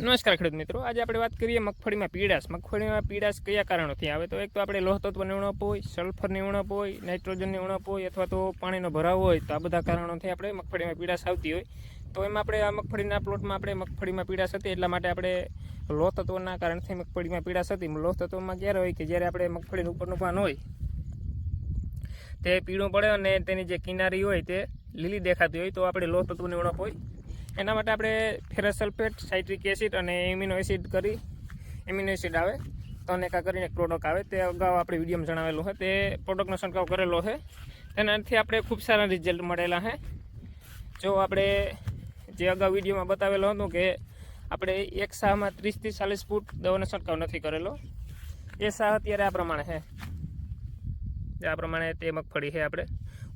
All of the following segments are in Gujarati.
નમસ્કાર ખેડૂત મિત્રો. આજે આપણે વાત કરીએ મગફળીમાં પીડાશ મગફળીમાં પીડાશ કયા કારણોથી આવે તો એક તો આપણે લોહ તત્વની ઉણપ હોય, સલ્ફરની ઉણપ હોય, નાઇટ્રોજનની ઉણપ હોય અથવા તો પાણીનો ભરાવ હોય, તો આ બધા કારણોથી આપણે મગફળીમાં પીડાશ આવતી હોય. તો એમાં આપણે આ મગફળીના પ્લોટમાં આપણે મગફળીમાં પીડાશ હતી એટલા માટે આપણે લોહતત્વના કારણથી મગફળીમાં પીડાશ હતી. લોહ તત્વમાં ક્યારે હોય કે જ્યારે આપણે મગફળીનું ઉપરનું પાન હોય, તે પીળું પડે અને તેની જે કિનારી હોય તે લીલી દેખાતી હોય, તો આપણે લોહ તત્વની ઉણપ હોય. એના માટે આપણે ફેરસલ્ફેટ સાઇટ્રિક એસિડ અને એમિનો એસિડ કરી, એમિનો એસિડ આવે એકા કરીને એક પ્રોડક્ટ આવે. તે અગાઉ આપણે વિડીયોમાં જણાવેલું છે. તે પ્રોડક્ટનો છંટકાવ કરેલો છે. તેનાથી આપણે ખૂબ સારા રિઝલ્ટ મળેલા છે. જો આપણે જે અગાઉ વિડીયોમાં બતાવેલો હતું કે આપણે એક સાહમાં ત્રીસથી ચાલીસ ફૂટ દવાનો છંટકાવ નથી કરેલો. એ સાહ અત્યારે આ પ્રમાણે છે. જે આ પ્રમાણે તે મગફળી છે આપણે.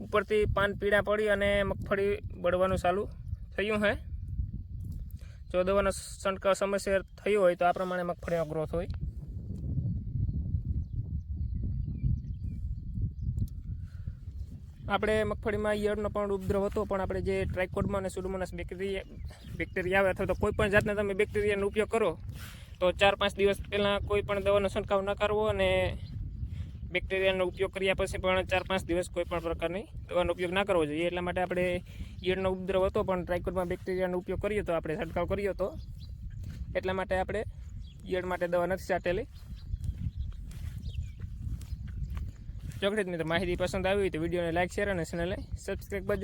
ઉપરથી પાન પીળા પડી અને મગફળી બળવાનું ચાલુ. થયું હે? જો દવાનો છંટકાવ સમયસર થયો હોય તો આ પ્રમાણે મગફળીનો ગ્રોથ હોય. આપણે મગફળીમાં ઈયળનો પણ ઉપદ્રવ હતો, પણ આપણે જે ટ્રાઇકોડમાં અને સુડમોનસ બેક્ટેરિયા બેક્ટેરિયા આવે અથવા તો કોઈ પણ જાતના તમે બેક્ટેરિયાનો ઉપયોગ કરો, તો ચાર પાંચ દિવસ પહેલાં કોઈ પણ દવાનો છંટકાવ ન કરવો અને બેક્ટેરિયાનો ઉપયોગ કર્યા પછી પણ ચાર પાંચ દિવસ કોઈ પણ પ્રકારની દવાનો ઉપયોગ ના કરવો જોઈએ. એટલા માટે આપણે ઈયળનો ઉપદ્રવ હતો પણ ટ્રાઇકોડમાં બેક્ટેરિયાનો ઉપયોગ કર્યો તો આપણે છંટકાવ કર્યો હતો. એટલા માટે આપણે ઈયળ માટે દવા નથી છાંટેલી. ચોકડી મિત્રો, માહિતી પસંદ આવી હોય તો વિડીયોને લાઇક શેર અને ચેનલને સબસ્ક્રાઈબ કરજો.